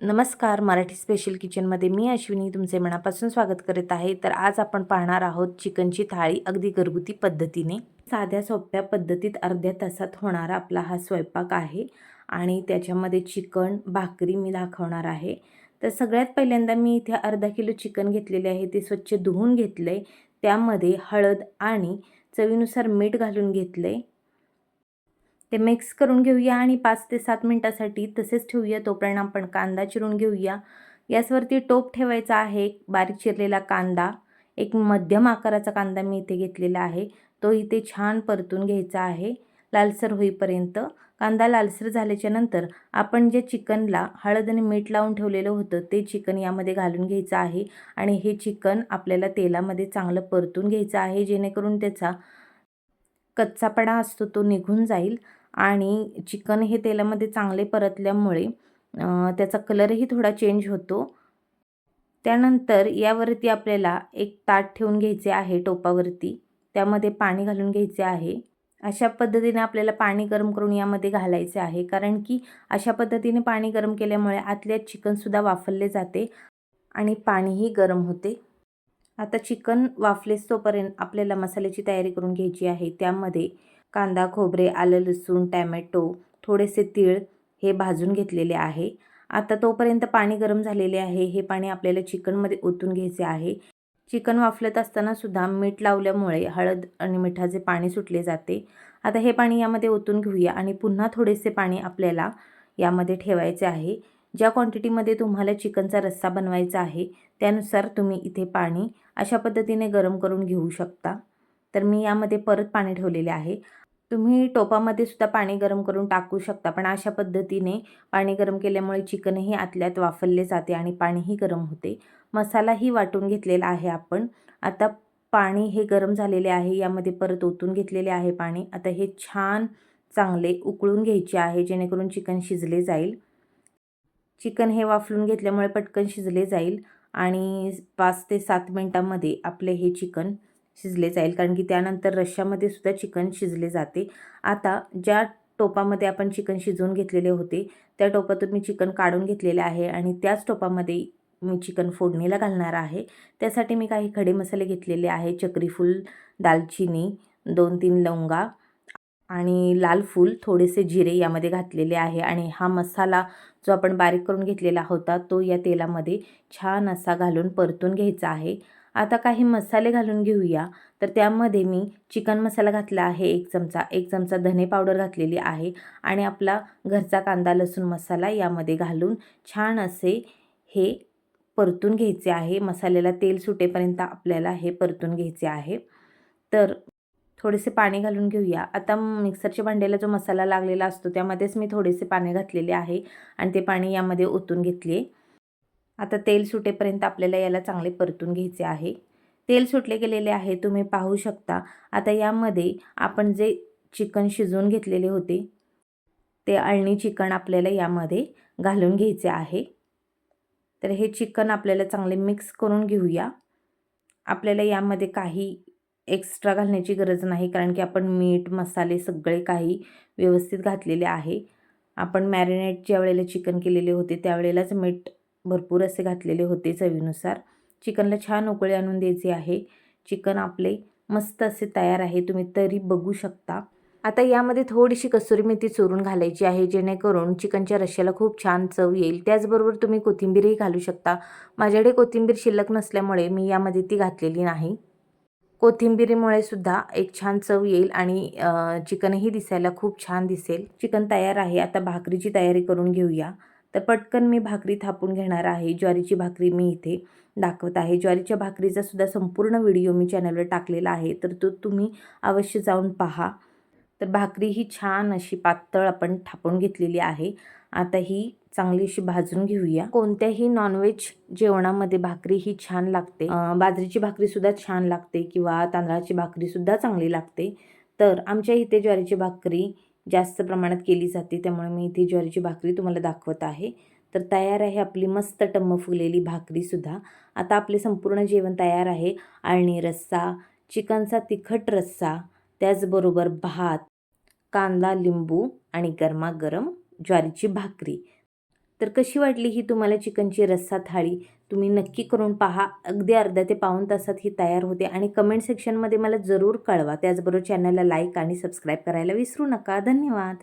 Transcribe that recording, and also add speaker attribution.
Speaker 1: नमस्कार मराठी स्पेशल किचनमध्ये मी अश्विनी तुमचे मनापासून स्वागत करत आहे. तर आज आपण पाहणार आहोत चिकनची थाळी अगदी घरगुती पद्धतीने. साध्या सोप्या पद्धतीत अर्ध्या तासात होणारा आपला हा स्वयंपाक आहे आणि त्याच्यामध्ये चिकन भाकरी मी दाखवणार आहे. तर सगळ्यात पहिल्यांदा मी इथे अर्धा किलो चिकन घेतलेले आहे ते स्वच्छ धुवून घेतलं आहे त्यामध्ये हळद आणि चवीनुसार मीठ घालून घेतलं आहे ते मिक्स करून घेऊया आणि पाच ते सात मिनटासाठी तसेच ठेवूया तोपर्यंत आपण कांदा चिरून घेऊया. गॅसवरती टोप ठेवायचा आहे बारीक चिरलेला कांदा एक मध्यम आकाराचा कांदा मी इथे घेतलेला आहे. तो इथे छान परतून घ्यायचा आहे लालसर होईपर्यंत. कांदा लालसर झाल्याच्यानंतर आपण जे चिकनला हळद आणि मीठ लावून ठेवलेलं होतं ते चिकन यामध्ये घालून घ्यायचं आहे. आणि हे चिकन आपल्याला तेलामध्ये चांगलं परतून घ्यायचं आहे जेणेकरून त्याचा कच्चापणा असतो तो निघून जाईल. आणि चिकन हे तेलामध्ये चांगले परतल्यामुळे त्याचा कलरही थोडा चेंज होतो. त्यानंतर यावरती आपल्याला एक ताट ठेवून घ्यायचे आहे टोपावरती. त्यामध्ये पाणी घालून घ्यायचे आहे. अशा पद्धतीने आपल्याला पाणी गरम करून यामध्ये घालायचे आहे. कारण की अशा पद्धतीने पाणी गरम केल्यामुळे आतल्या चिकनसुद्धा वाफरले जाते आणि पाणीही गरम होते. आता चिकन वाफलेस तोपर्यंत आपल्याला मसाल्याची तयारी करून घ्यायची आहे. त्यामध्ये कांदा खोबरे आलं लसूण टॅमॅटो थोडेसे तीळ हे भाजून घेतलेले आहे. आता तोपर्यंत पाणी गरम झालेले आहे. हे पाणी आपल्याला चिकनमध्ये ओतून घ्यायचे आहे. चिकन वाफलत असताना सुद्धा मीठ लावल्यामुळे हळद आणि मिठाचे पाणी सुटले जाते. आता हे पाणी यामध्ये ओतून घेऊया आणि पुन्हा थोडेसे पाणी आपल्याला यामध्ये ठेवायचे आहे. ज्या क्वांटिटीमध्ये तुम्हाला चिकनचा रस्सा बनवायचा आहे त्यानुसार तुम्ही इथे पाणी अशा पद्धतीने गरम करून घेऊ शकता. तर मी यामध्ये परत पाणी ठेवलेले आहे. तुम्ही टोपामध्ये सुद्धा पाणी गरम करून टाकू शकता पण अशा पद्धतीने पाणी गरम केल्यामुळे चिकनही आतल्यात वाफरले जाते आणि पाणीही गरम होते. मसालाही वाटून घेतलेला आहे आपण. आता पाणी हे गरम झालेले आहे यामध्ये परत ओतून घेतलेले आहे पाणी. आता हे छान चांगले उकळून घ्यायचे आहे जेणेकरून चिकन शिजले जाईल. चिकन हे वाफलून घेतल्यामुळे पटकन शिजले जाईल आणि पाच ते सात मिनटामध्ये आपले हे चिकन शिजले जाईल. कारण की त्यानंतर रश्श्यामध्ये सुद्धा चिकन शिजले जाते. आता ज्या टोपामध्ये आपण चिकन शिजवून घेतलेले होते त्या टोपातून मी चिकन काढून घेतलेले आहे आणि त्याच टोपामध्ये मी चिकन फोडणीला घालणार आहे. त्यासाठी मी काही खडे मसाले घेतलेले आहे. चक्रीफूल दालचिनी दोन तीन लवंगा आणि लाल फूल थोडेसे जिरे यामध्ये घातलेले आहे. आणि हा मसाला जो आपण बारीक करून घेतलेला होता तो या तेलामध्ये छान असा घालून परतून घ्यायचा आहे. आता काही मसाले घालून घेऊया. तर त्यामध्ये मी चिकन मसाला घातला आहे एक चमचा. एक चमचा धने पावडर घातलेली आहे आणि आपला घरचा कांदा लसूण मसाला यामध्ये घालून छान असे हे परतून घ्यायचे आहे. मसाल्याला तेल सुटेपर्यंत आपल्याला हे परतून घ्यायचे आहे. तर थोडेसे पाणी घालून घेऊया. आता मिक्सरच्या भांड्याला जो मसाला लागलेला असतो त्यामध्येच मी थोडेसे पाणी घातलेले आहे आणि ते पाणी यामध्ये ओतून घेतले. आता तेल सुटेपर्यंत आपल्याला याला चांगले परतून घ्यायचे आहे. तेल सुटले गेलेले आहे तुम्ही पाहू शकता. आता यामध्ये आपण जे चिकन शिजवून घेतलेले होते ते अळणी चिकन आपल्याला यामध्ये घालून घ्यायचे आहे. तर हे चिकन आपल्याला चांगले मिक्स करून घेऊया. आपल्याला यामध्ये काही एक्स्ट्रा घालण्याची गरज नाही कारण की आपण मीठ मसाले सगळे काही व्यवस्थित घातलेले आहे. आपण मॅरिनेट ज्या वेळेला चिकन केलेले होते त्यावेळेलाच मीठ भरपूर असे घातलेले होते चवीनुसार. चिकनला छान उकळी आणून द्यायचे आहे. चिकन आपले मस्त असे तयार आहे. तुम्ही तरी बघू शकता. आता यामध्ये थोडीशी कसुरी मेथी चोरून घालायची आहे जेणेकरून चिकनच्या रश्श्याला खूप छान चव येईल. त्याचबरोबर तुम्ही कोथिंबीरही घालू शकता. माझ्याकडे कोथिंबीर शिल्लक नसल्यामुळे मी यामध्ये ती घातलेली नाही. कोथिंबिरीमुळे सुद्धा एक छान चव येईल आणि चिकनही दिसायला खूप छान दिसेल. चिकन तयार आहे. आता भाकरीची तयारी करून घेऊया. तर पटकन मी भाकरी थापून घेणार आहे. ज्वारीची भाकरी मी इथे दाखवत आहे. ज्वारीच्या भाकरीचा सुद्धा संपूर्ण व्हिडिओ मी चॅनलवर टाकलेला आहे. तर तो तुम्ही अवश्य जाऊन पहा. तर भाकरी ही छान अशी पातळ आपण थापून घेतलेली आहे. आता ही चांगली अशी भाजून घेऊया. कोणत्याही नॉनव्हेज जेवणामध्ये भाकरी ही छान लागते. बाजरीची भाकरीसुद्धा छान लागते किंवा तांदळाची भाकरीसुद्धा चांगली लागते. तर आमच्या इथे ज्वारीची भाकरी जास्त प्रमाणात केली जाते त्यामुळे मी इथे ज्वारीची भाकरी तुम्हाला दाखवत आहे. तर तयार आहे आपली मस्त टम्म फुलेली भाकरीसुद्धा आता आपले संपूर्ण जेवण तयार आहे. आळणी रस्सा चिकनचा तिखट रस्सा त्याचबरोबर भात कांदा लिंबू आणि गरमागरम ज्वारीची भाकरी. तर कशी वाटली ही तुम्हाला चिकनची रस्सा थाळी? तुम्ही नक्की करून पहा. अगदी अर्ध्या ते पाऊण तासात ही तयार होते आणि कमेंट सेक्शनमध्ये मला जरूर कळवा. त्याचबरोबर चॅनलला लाईक आणि सबस्क्राईब करायला विसरू नका. धन्यवाद.